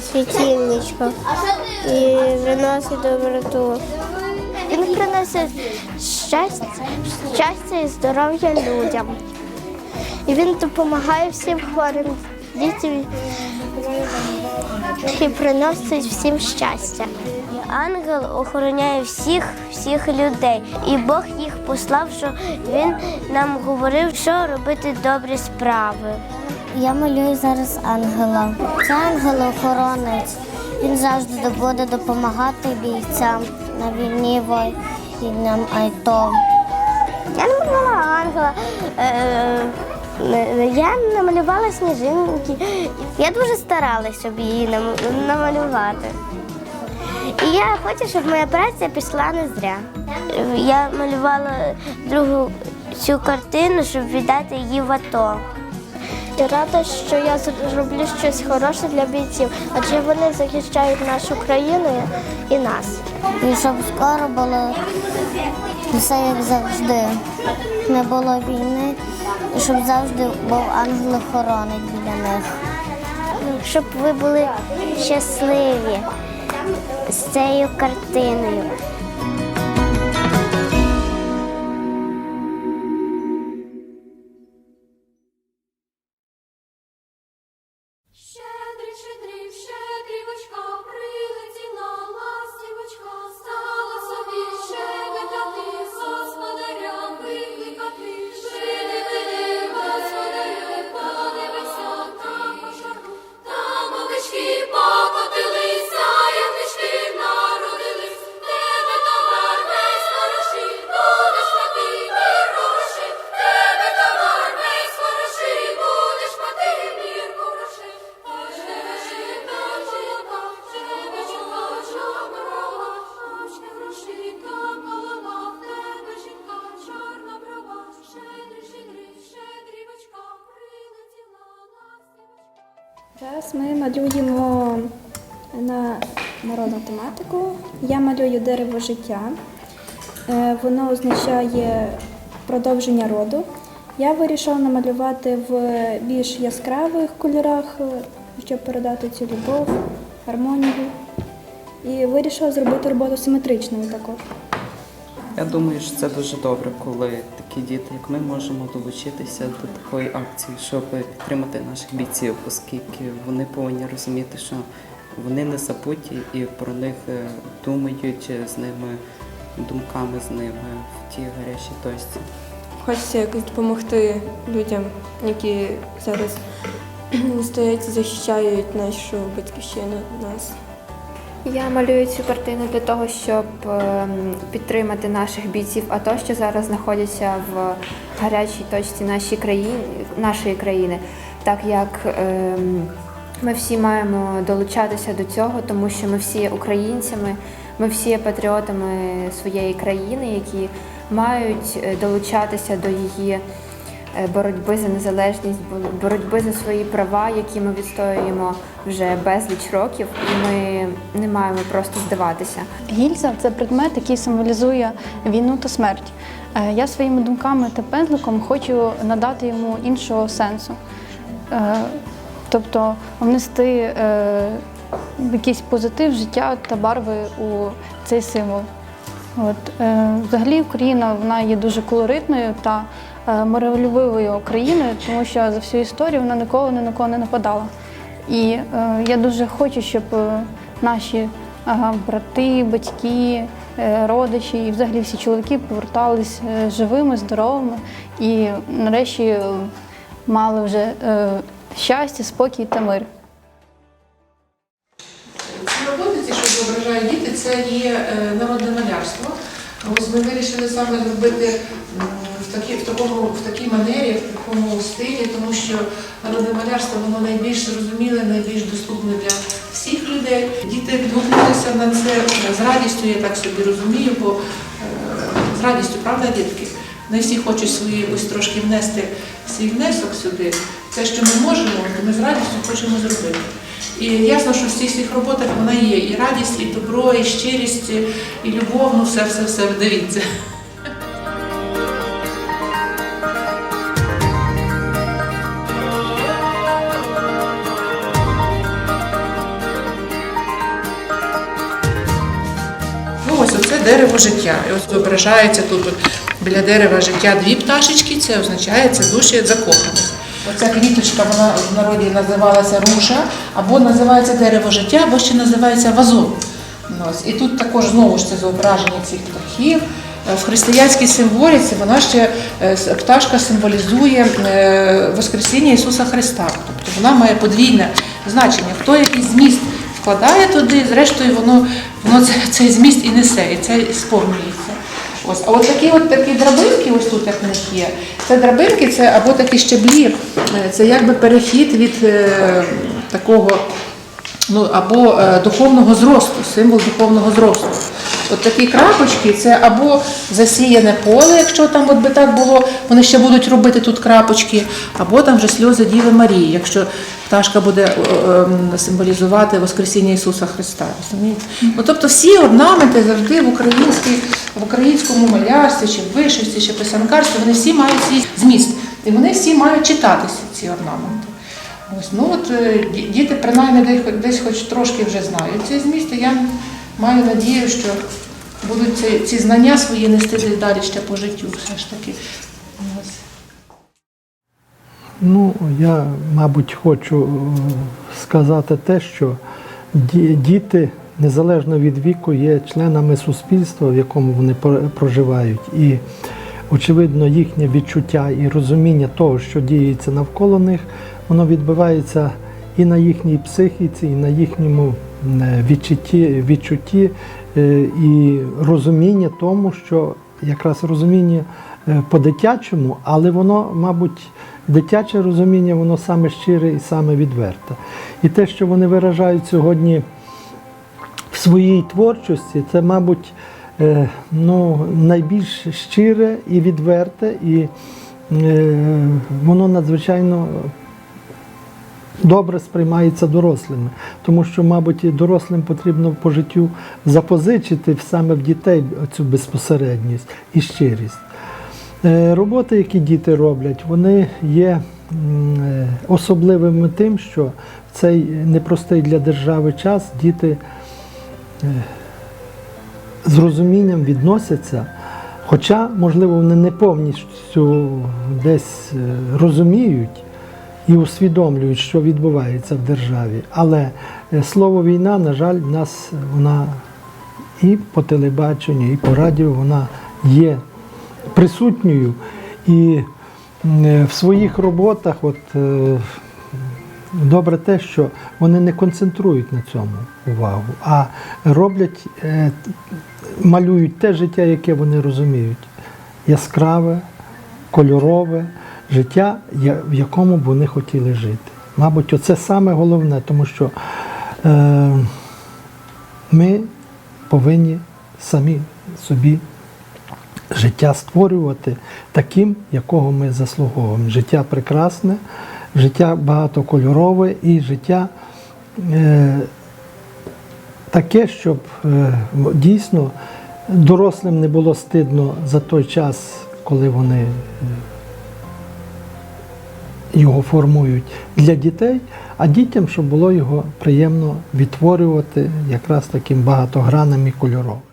світильничко і приносить доброту. Він приносить щастя, щастя і здоров'я людям. І він допомагає всім хворим дітям і приносить всім щастя. Ангел охороняє всіх, всіх людей, і Бог їх послав, що він нам говорив, що робити добрі справи. Я малюю зараз ангела. Це ангел-охоронець. Він завжди буде допомагати бійцям на війні воїнам АйТО. Я намалювала ангела. Е, е, Я намалювала сніжинки. Я дуже старалась, щоб її намалювати. І я хочу, щоб моя праця пішла не зря. Я малювала другу цю картину, щоб віддати її в АТО. Я рада, що я зроблю щось хороше для бійців, адже вони захищають нашу країну і нас. І щоб скоро було все як завжди. Не було війни, і щоб завжди був ангел-охоронець біля них. Щоб ви були щасливі з цією картиною. Зараз ми малюємо на народну тематику. Я малюю дерево життя. Е, Воно означає продовження роду. Я вирішила намалювати в більш яскравих кольорах, е, щоб передати цю любов, гармонію. І вирішила зробити роботу симетричною також. Я думаю, що це дуже добре, коли такі діти, як ми, можемо долучитися до такої акції, щоб підтримати наших бійців, оскільки вони повинні розуміти, що вони не забуті і про них е, думають з ними думками з ними в тій гарячій точці. Хочеться якось допомогти людям, які зараз стоять і захищають нашу батьківщину нас. Я малюю цю картину для того, щоб ем, підтримати наших бійців АТО, що зараз знаходяться в гарячій точці нашій країни, нашої країни, так як ем, ми всі маємо долучатися до цього, тому що ми всі є українцями, ми всі є патріотами своєї країни, які мають е, долучатися до її боротьби за незалежність, бо- боротьби за свої права, які ми відстоюємо вже безліч років, і ми не маємо просто здаватися. Гільза це предмет, який символізує війну та смерть. Е, Я своїми думками та пензликом хочу надати йому іншого сенсу. Е, Тобто внести е, якийсь позитив життя та барви у цей символ. От, е, взагалі Україна вона є дуже колоритною та е, миролюбивою країною, тому що за всю історію вона ніколи ні на кого не нападала. І е, я дуже хочу, щоб е, наші е, брати, батьки, е, родичі і взагалі всі чоловіки повертались е, живими, здоровими і нарешті е, мали вже е, щастя, спокій та мир. Роботи, що зображають діти, це є е, народне малярство. Ось ми вирішили саме зробити в такій, в, такому, в такій манері, в такому стилі, тому що народне малярство воно найбільш зрозуміле, найбільш доступне для всіх людей. Діти відгукнулися на це з радістю, я так собі розумію, бо е, з радістю, правда, дітки? Не всі хочуть свої ось трошки внести свій внесок сюди. Те, що ми можемо, ми з радістю хочемо зробити. І ясно, що в цих всіх роботах вона є і радість, і добро, і щирість, і любов, ну все, все, все, дивіться. Дерево життя. І ось зображається тут от, біля дерева життя дві пташечки, це означає це душі закоханих. Оця квіточка вона в народі називалася руша, або називається дерево життя, або ще називається вазон. Ось. І тут також знову ж це зображення цих птахів. Е, В християнській символіці вона ще е, пташка символізує е, Воскресіння Ісуса Христа. Тобто вона має подвійне значення. Хто який зміст вкладає туди, зрештою воно, воно це- цей зміст і несе, і це сповнюється. Ось, а от такі от такі драбинки, ось тут як в них є. Це драбинки, це або такі щеблі, е, це якби перехід від е, такого ну, або е, духовного зросту, символ духовного зросту. От такі крапочки це або засіяне поле, якщо там от би так було, вони ще будуть робити тут крапочки, або там вже сльози Діви Марії, якщо пташка буде е, е, символізувати Воскресіння Ісуса Христа. розумієте? Ну, тобто всі орнаменти завжди в, українській, в українському малярстві, чи в вишивці, чи писанкарстві, вони всі мають свій зміст. І вони всі мають читатися, ці орнаменти. Ось, ну от е, діти принаймні десь, хоч трошки вже знають цей зміст, я маю надію, що будуть ці, ці знання свої нести далі ще по життю все ж таки. Ну, я, мабуть, хочу е, сказати те, що діти, незалежно від віку, є членами суспільства, в якому вони проживають. І, очевидно, їхнє відчуття і розуміння того, що діється навколо них, воно відбувається і на їхній психіці, і на їхньому відчутті, відчутті е, і розуміння тому, що якраз розуміння е, по-дитячому, але воно, мабуть, дитяче розуміння, воно саме щире і саме відверте. І те, що вони виражають сьогодні в своїй творчості, це, мабуть, е, ну, найбільш щире і відверте, і воно надзвичайно добре сприймається дорослими, тому що, мабуть, дорослим потрібно по життю запозичити саме в дітей цю безпосередність і щирість. Е, Роботи, які діти роблять, вони є е, особливими тим, що в цей непростий для держави час діти е, з розумінням відносяться. Хоча, можливо, вони не повністю десь розуміють і усвідомлюють, що відбувається в державі. Але е, слово війна, на жаль, в нас вона і по телебаченню, і по радіо вона є присутньою. І е, в своїх роботах, от е, добре те, що вони не концентрують на цьому увагу, а роблять, е, малюють те життя, яке вони розуміють. Яскраве, кольорове життя, в якому б вони хотіли жити. Мабуть, оце саме головне, тому що е, ми повинні самі собі життя створювати таким, якого ми заслуговуємо. Життя прекрасне, життя багатокольорове і життя е, таке, щоб е, дійсно дорослим не було стидно за той час, коли вони е, його формують для дітей, а дітям, щоб було його приємно відтворювати якраз таким багатогранним і кольоровим.